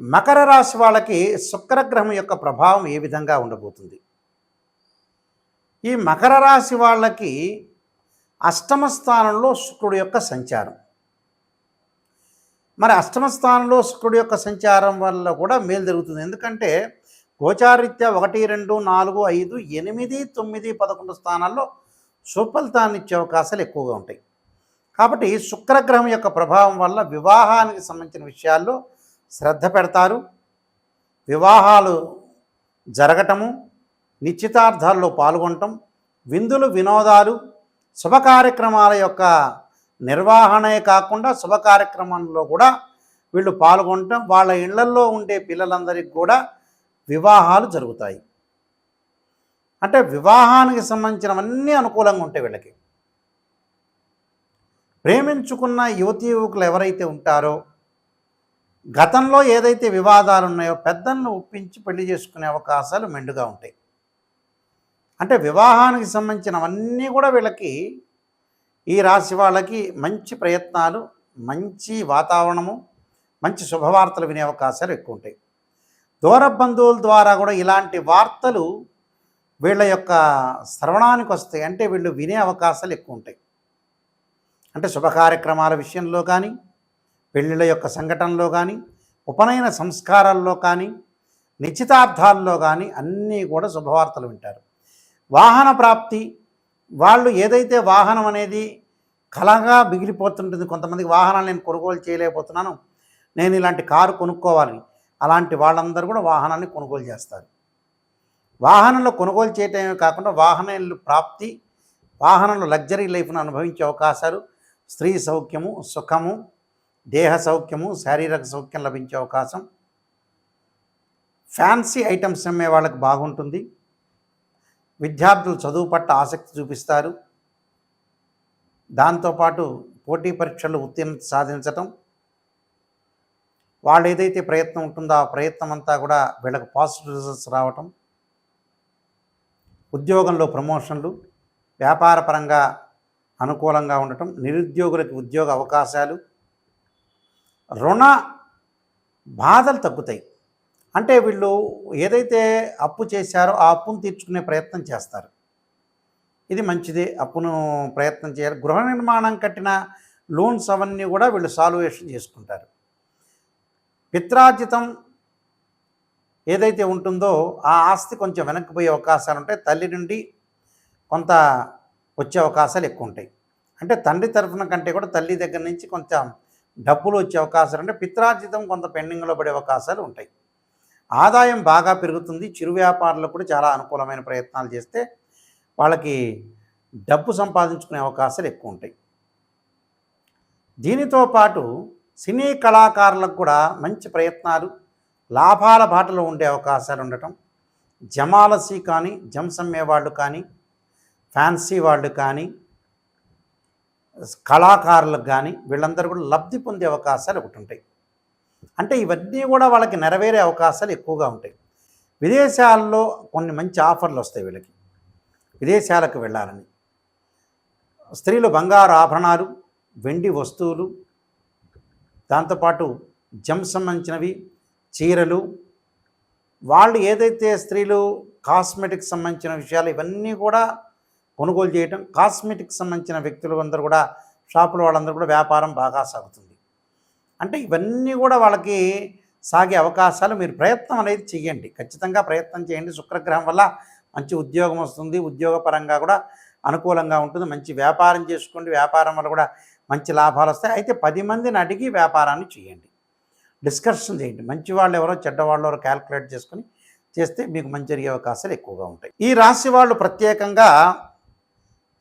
మకర రాశి వాళ్ళకి శుక్రగ్రహం యొక్క ప్రభావం ఏ విధంగా ఉండబోతుంది? ఈ మకర రాశి వాళ్ళకి అష్టమ స్థానంలో శుక్రుడు యొక్క సంచారం. మరి అష్టమ స్థానంలో శుక్రుడు యొక్క సంచారం వల్ల కూడా మేలు జరుగుతుంది. ఎందుకంటే గోచారీత్యా ఒకటి రెండు నాలుగు ఐదు ఎనిమిది తొమ్మిది పదకొండు స్థానాల్లో సుఫలితాన్ని ఇచ్చే అవకాశాలు ఎక్కువగా ఉంటాయి. కాబట్టి శుక్రగ్రహం యొక్క ప్రభావం వల్ల వివాహానికి సంబంధించిన విషయాల్లో శ్రద్ధ పెడతారు. వివాహాలు జరగటము నిశ్చితార్థాల్లో పాల్గొనటం విందులు వినోదాలు శుభ కార్యక్రమాల యొక్క నిర్వహణే కాకుండా శుభ కార్యక్రమంలో కూడా వీళ్ళు పాల్గొనటం వాళ్ళ ఇళ్ళల్లో ఉండే పిల్లలందరికీ కూడా వివాహాలు జరుగుతాయి. అంటే వివాహానికి సంబంధించినవన్నీ అనుకూలంగా ఉంటాయి వీళ్ళకి. ప్రేమించుకున్న యువతీ యువకులు ఎవరైతే ఉంటారో గతంలో ఏదైతే వివాదాలు ఉన్నాయో పెద్దలను ఒప్పించి పెళ్ళి చేసుకునే అవకాశాలు మెండుగా ఉంటాయి. అంటే వివాహానికి సంబంధించినవన్నీ కూడా వీళ్ళకి ఈ రాశి వాళ్ళకి మంచి ప్రయత్నాలు మంచి వాతావరణము మంచి శుభవార్తలు వినే అవకాశాలు ఎక్కువ ఉంటాయి. దూర బంధువుల ద్వారా కూడా ఇలాంటి వార్తలు వీళ్ళ యొక్క శ్రవణానికి వస్తాయి. అంటే వీళ్ళు వినే అవకాశాలు ఎక్కువ ఉంటాయి. అంటే శుభ కార్యక్రమాల విషయంలో కానీ పెళ్ళిళ్ళ యొక్క సంఘటనలో కానీ ఉపనయన సంస్కారాల్లో కానీ నిశ్చితార్థాల్లో కానీ అన్నీ కూడా శుభవార్తలు వింటారు. వాహన ప్రాప్తి వాళ్ళు ఏదైతే వాహనం అనేది కలగా మిగిలిపోతుంటుంది కొంతమందికి వాహనాలు నేను కొనుగోలు చేయలేకపోతున్నాను నేను ఇలాంటి కారు కొనుక్కోవాలి అలాంటి వాళ్ళందరూ కూడా వాహనాన్ని కొనుగోలు చేస్తారు. వాహనంలో కొనుగోలు చేయటమే కాకుండా వాహనాలు ప్రాప్తి వాహనంలో లగ్జరీ లైఫ్ను అనుభవించే అవకాశాలు స్త్రీ సౌఖ్యము సుఖము దేహ సౌఖ్యము శారీరక సౌఖ్యం లభించే అవకాశం. ఫ్యాన్సీ ఐటమ్స్ అమ్మే వాళ్ళకి బాగుంటుంది. విద్యార్థులు చదువు పట్ల ఆసక్తి చూపిస్తారు. దాంతోపాటు పోటీ పరీక్షలు ఉత్తీర్ణత సాధించటం. వాళ్ళు ఏదైతే ప్రయత్నం ఉంటుందో ఆ ప్రయత్నం అంతా కూడా వీళ్ళకి పాజిటివ్ రిజల్ట్స్ రావటం. ఉద్యోగంలో ప్రమోషన్లు వ్యాపారపరంగా అనుకూలంగా ఉండటం నిరుద్యోగులకు ఉద్యోగ అవకాశాలు రుణ బాధలు తగ్గుతాయి. అంటే వీళ్ళు ఏదైతే అప్పు చేశారో ఆ అప్పును తీర్చుకునే ప్రయత్నం చేస్తారు. ఇది మంచిదే. అప్పును ప్రయత్నం చేయాలి. గృహ నిర్మాణం కట్టిన లోన్స్ అవన్నీ కూడా వీళ్ళు సాల్వేషన్ చేసుకుంటారు. పిత్రార్జితం ఏదైతే ఉంటుందో ఆ ఆస్తి కొంచెం వెనక్కిపోయే అవకాశాలు ఉంటాయి. తల్లి నుండి కొంత వచ్చే అవకాశాలు ఎక్కువ ఉంటాయి. అంటే తండ్రి తరఫున కంటే కూడా తల్లి దగ్గర నుంచి కొంచెం డబ్బులు వచ్చే అవకాశాలు అంటే పిత్రార్జితం కొంత పెండింగ్లో పడే అవకాశాలు ఉంటాయి. ఆదాయం బాగా పెరుగుతుంది. చిరు వ్యాపారులకు కూడా చాలా అనుకూలమైన ప్రయత్నాలు చేస్తే వాళ్ళకి డబ్బు సంపాదించుకునే అవకాశాలు ఎక్కువ ఉంటాయి. దీనితో పాటు సినీ కళాకారులకు కూడా మంచి ప్రయత్నాలు లాభాల బాటలో ఉండే అవకాశాలు ఉండటం జమాలసీ కానీ జమ్స్ అమ్మే వాళ్ళు కానీ ఫ్యాన్సీ వాళ్ళు కానీ కళాకారులకు కానీ వీళ్ళందరూ కూడా లబ్ధి పొందే అవకాశాలు ఒకటి ఉంటాయి. అంటే ఇవన్నీ కూడా వాళ్ళకి నెరవేరే అవకాశాలు ఎక్కువగా ఉంటాయి. విదేశాల్లో కొన్ని మంచి ఆఫర్లు వస్తాయి వీళ్ళకి. విదేశాలకు వెళ్ళాలని. స్త్రీలు బంగారు ఆభరణాలు వెండి వస్తువులు దాంతోపాటు జమ్ సంబంధించినవి చీరలు వాళ్ళు ఏదైతే స్త్రీలు కాస్మెటిక్స్ సంబంధించిన విషయాలు ఇవన్నీ కూడా కొనుగోలు చేయటం కాస్మెటిక్స్ సంబంధించిన వ్యక్తులు అందరూ కూడా షాపుల వాళ్ళందరూ కూడా వ్యాపారం బాగా సాగుతుంది. అంటే ఇవన్నీ కూడా వాళ్ళకి సాగే అవకాశాలు మీరు ప్రయత్నం అనేది చేయండి ఖచ్చితంగా ప్రయత్నం చేయండి. శుక్రగ్రహం వల్ల మంచి ఉద్యోగం వస్తుంది. ఉద్యోగపరంగా కూడా అనుకూలంగా ఉంటుంది. మంచి వ్యాపారం చేసుకోండి. వ్యాపారం వల్ల కూడా మంచి లాభాలు వస్తాయి. అయితే పది మందిని అడిగి వ్యాపారాన్ని చేయండి డిస్కషన్ చేయండి. మంచి వాళ్ళు ఎవరో చెడ్డ వాళ్ళు ఎవరో క్యాల్కులేట్ చేసుకొని చేస్తే మీకు మంచి జరిగే అవకాశాలు ఎక్కువగా ఉంటాయి. ఈ రాశి వాళ్ళు ప్రత్యేకంగా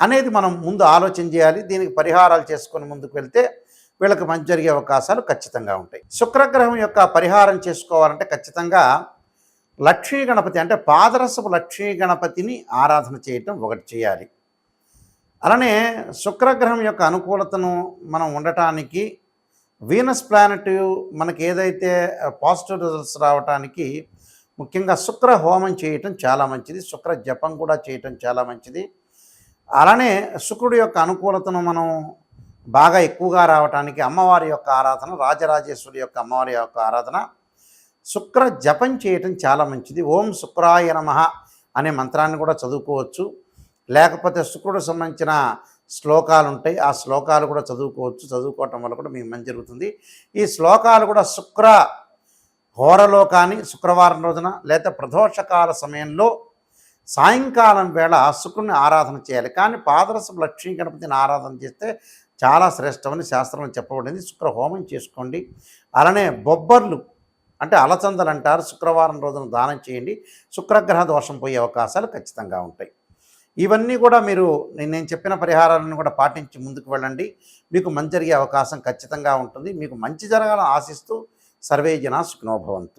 అనేది మనం ముందు ఆలోచన చేయాలి. దీనికి పరిహారాలు చేసుకొని ముందుకు వెళ్తే వీళ్ళకి మంచి జరిగే అవకాశాలు ఖచ్చితంగా ఉంటాయి. శుక్రగ్రహం యొక్క పరిహారం చేసుకోవాలంటే ఖచ్చితంగా లక్ష్మీ గణపతి అంటే పాదరసపు లక్ష్మీ గణపతిని ఆరాధన చేయటం ఒకటి చేయాలి. అలానే శుక్రగ్రహం యొక్క అనుకూలతను మనం ఉండటానికి వీనస్ ప్లానెట్ మనకి ఏదైతే పాజిటివ్ రిజల్ట్స్ రావటానికి ముఖ్యంగా శుక్ర హోమం చేయటం చాలా మంచిది. శుక్ర జపం కూడా చేయటం చాలా మంచిది. అలానే శుక్రుడి యొక్క అనుకూలతను మనం బాగా ఎక్కువగా రావటానికి అమ్మవారి యొక్క ఆరాధన రాజరాజేశ్వరి యొక్క అమ్మవారి యొక్క ఆరాధన శుక్ర జపం చేయటం చాలా మంచిది. ఓం శుక్రాయ నమ అనే మంత్రాన్ని కూడా చదువుకోవచ్చు. లేకపోతే శుక్రుడికి సంబంధించిన శ్లోకాలు ఉంటాయి. ఆ శ్లోకాలు కూడా చదువుకోవచ్చు. చదువుకోవటం వల్ల కూడా మీకు మంచి జరుగుతుంది. ఈ శ్లోకాలు కూడా శుక్ర హోరలో కానీ శుక్రవారం రోజున లేదా ప్రదోషకాల సమయంలో సాయంకాలం వేళ శుక్రుని ఆరాధన చేయాలి. కానీ పాదరసం లక్ష్మీ గణపతిని ఆరాధన చేస్తే చాలా శ్రేష్టమని శాస్త్రంలో చెప్పబడింది. శుక్ర హోమం చేసుకోండి. అలానే బొబ్బర్లు అంటే అలచందలు అంటారు. శుక్రవారం రోజున దానం చేయండి. శుక్రగ్రహ దోషం పోయే అవకాశాలు ఖచ్చితంగా ఉంటాయి. ఇవన్నీ కూడా మీరు నేను నేను చెప్పిన పరిహారాలను కూడా పాటించి ముందుకు వెళ్ళండి. మీకు మంచి జరిగే అవకాశం ఖచ్చితంగా ఉంటుంది. మీకు మంచి జరగాలని ఆశిస్తూ సర్వే జన సుఖనోభవంతు